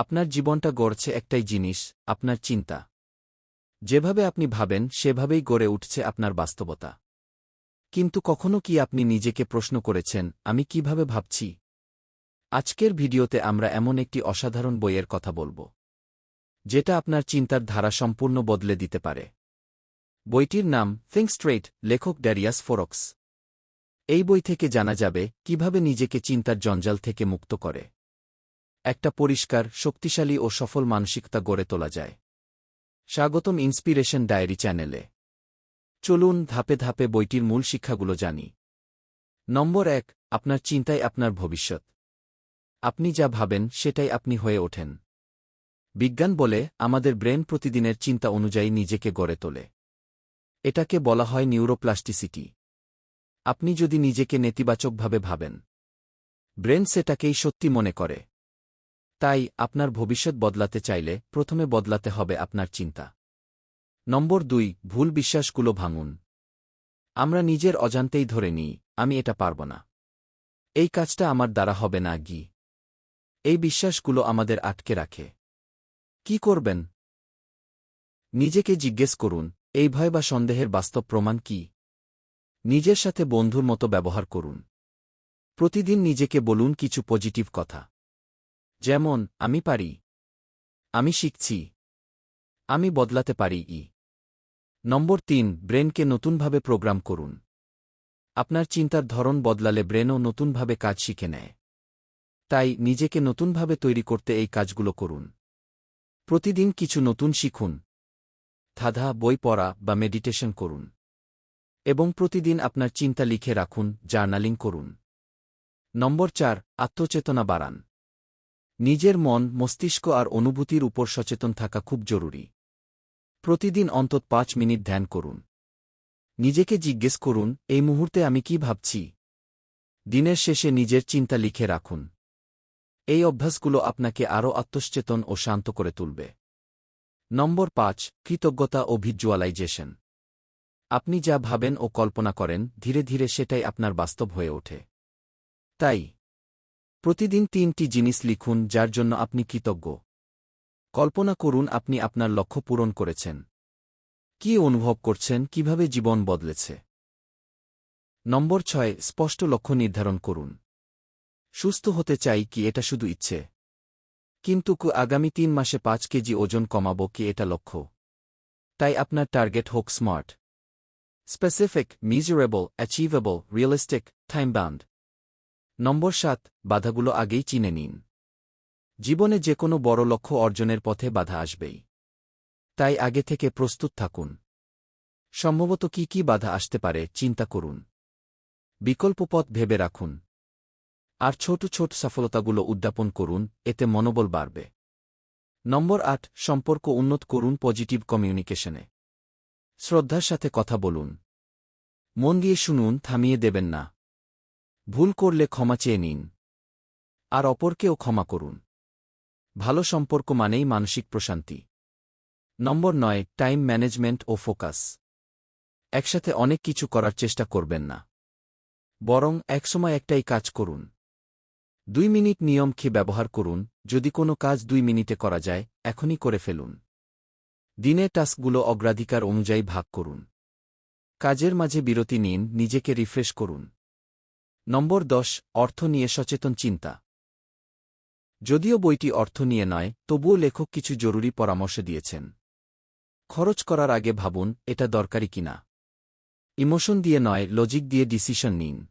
আপনার জীবনটা গড়ছে একটাই জিনিস, আপনার চিন্তা। যেভাবে আপনি ভাবেন, সেভাবেই গড়ে উঠছে আপনার বাস্তবতা। কিন্তু কখনো কি আপনি নিজেকে প্রশ্ন করেছেন, আমি কীভাবে ভাবছি? আজকের ভিডিওতে আমরা এমন একটি অসাধারণ বইয়ের কথা বলব। যেটা আপনার চিন্তার ধারা সম্পূর্ণ বদলে দিতে পারে। বইটির নাম থিঙ্ক স্ট্রেট লেখক ড্যারিয়াস ফোরক্স। এই বই থেকে জানা যাবে, কীভাবে নিজেকে চিন্তার জঞ্জাল থেকে মুক্ত করে। একটা পরিষ্কার, শক্তিশালী ও সফল মানসিকতা গড়ে তোলা যায়। স্বাগতম ইন্সপিরেশন ডায়েরি চ্যানেলে। চলুন ধাপে ধাপে বইটির মূল শিক্ষাগুলো জানি। নম্বর এক, আপনার চিন্তাই আপনার ভবিষ্যৎ। আপনি যা ভাবেন, সেটাই আপনি হয়ে ওঠেন। বিজ্ঞান বলে, আমাদের ব্রেন প্রতিদিনের চিন্তা অনুযায়ী নিজেকে গড়ে তোলে। এটাকে বলা হয় নিউরোপ্লাস্টিসিটি। আপনি যদি নিজেকে নেতিবাচকভাবে ভাবেন, ব্রেন সেটাকেই সত্যি মনে করে। তাই আপনার ভবিষ্যৎ বদলাতে চাইলে প্রথমে বদলাতে হবে আপনার চিন্তা। নম্বর দুই, ভুল বিশ্বাসগুলো ভাঙুন। আমরা নিজের অজান্তেই ধরে নিই, আমি এটা পারব না। এই কাজটা আমার দ্বারা হবে না, গি। এই বিশ্বাসগুলো আমাদের আটকে রাখে। কি করবেন? নিজেকে জিজ্ঞেস করুন, এই ভয় বা সন্দেহের বাস্তব প্রমাণ কি? নিজের সাথে বন্ধুর মতো ব্যবহার করুন। প্রতিদিন নিজেকে বলুন কিছু পজিটিভ কথা। যেমন, আমি পারি। আমি শিখছি। আমি বদলাতে পারি ই। নম্বর তিন, ব্রেনকে নতুনভাবে প্রোগ্রাম করুন। আপনার চিন্তার ধরন বদলালে ব্রেনও নতুনভাবে কাজ শিখে নেয়। তাই, নিজেকে নতুনভাবে তৈরি করতে এই কাজগুলো করুন। প্রতিদিন কিছু নতুন শিখুন। ধাধা, বই পড়া বা মেডিটেশন করুন। এবং প্রতিদিন আপনার চিন্তা লিখে রাখুন, জার্নালিং করুন। নম্বর চার, আত্মচেতনা বাড়ান। নিজের মন, মস্তিষ্ক আর অনুভূতির উপর সচেতন থাকা খুব জরুরি। প্রতিদিন অন্তত পাঁচ মিনিট ধ্যান করুন। নিজেকে জিজ্ঞেস করুন, এই মুহূর্তে আমি কি ভাবছি? দিনের শেষে নিজের চিন্তা লিখে রাখুন। এই অভ্যাসগুলো আপনাকে আরও আত্মসচেতন ও শান্ত করে তুলবে। নম্বর পাঁচ, কৃতজ্ঞতা ও ভিজুয়ালাইজেশন আপনি যা ভাবেন ও কল্পনা করেন, ধীরে ধীরে সেটাই আপনার বাস্তব হয়ে ওঠে। তাই প্রতিদিন তিনটি জিনিস লিখুন যার জন্য আপনি কৃতজ্ঞ। কল্পনা করুন আপনি আপনার লক্ষ্য পূরণ করেছেন। কি অনুভব করছেন? কীভাবে জীবন বদলেছে? নম্বর ছয়, স্পষ্ট লক্ষ্য নির্ধারণ করুন। সুস্থ হতে চাই কি এটা শুধু ইচ্ছে? কিন্তু কু আগামী তিন মাসে পাঁচ কেজি ওজন কমাবো কি এটা লক্ষ্য? তাই আপনার টার্গেট হোক smart. Specific, measurable, achievable, realistic time bound number সাত, বাধাগুলো আগেই চিনে নিন। জীবনে যে কোনো বড় লক্ষ্য অর্জনের পথে বাধা আসবেই। তাই আগে থেকে প্রস্তুত থাকুন। সম্ভবত কি কি বাধা আসতে পারে চিন্তা করুন। বিকল্প পথ ভেবে রাখুন। আর ছোট ছোট সফলতাগুলো উদ্যাপন করুন, এতে মনোবল বাড়বে। নম্বর আট, সম্পর্ক উন্নত করুন পজিটিভ কমিউনিকেশনে। শ্রদ্ধার সাথে কথা বলুন। মন দিয়ে শুনুন, থামিয়ে দেবেন না। ভুল করলে ক্ষমা চেয়ে নিন। আর অপরকেও ক্ষমা করুন। ভালো সম্পর্ক মানেই মানসিক প্রশান্তি। নম্বর নয়, টাইম ম্যানেজমেন্ট ও ফোকাস। একসাথে অনেক কিছু করার চেষ্টা করবেন না। বরং একসময় একটাই কাজ করুন। দুই মিনিট নিয়ম খেয়ে ব্যবহার করুন, যদি কোনো কাজ দুই মিনিটে করা যায়, এখনই করে ফেলুন। দিনে টাস্কগুলো অগ্রাধিকার অনুযায়ী ভাগ করুন। কাজের মাঝে বিরতি নিন, নিজেকে রিফ্রেশ করুন। নম্বর দশ, অর্থ নিয়ে সচেতন চিন্তা। যদিও বইটি অর্থ নিয়ে নয়, তবুও লেখক কিছু জরুরি পরামর্শ দিয়েছেন। খরচ করার আগে ভাবুন, এটা দরকারি কিনা। ইমোশন দিয়ে নয়, লজিক দিয়ে ডিসিশন নিন।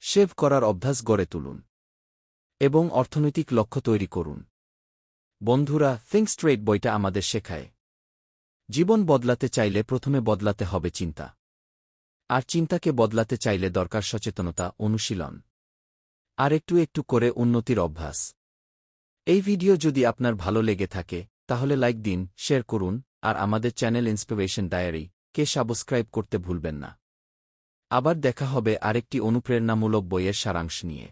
সেভ করার অভ্যাস গড়ে তুলুন। এবং অর্থনৈতিক লক্ষ্য তৈরি করুন। বন্ধুরা থিঙ্ক স্ট্রেট বইটা আমাদের শেখায়। জীবন বদলাতে চাইলে প্রথমে বদলাতে হবে চিন্তা। আর চিন্তাকে বদলাতে চাইলে দরকার সচেতনতা, অনুশীলন। আর একটু একটু করে উন্নতির অভ্যাস। এই ভিডিও যদি আপনার ভালো লেগে থাকে, তাহলে লাইক দিন, শেয়ার করুন, আর আমাদের চ্যানেল ইন্সপিরেশন ডায়েরি কে সাবস্ক্রাইব করতে ভুলবেন না। আবার দেখা হবে আরেকটি অনুপ্রেরণামূলক বইয়ের সারাংশ নিয়ে।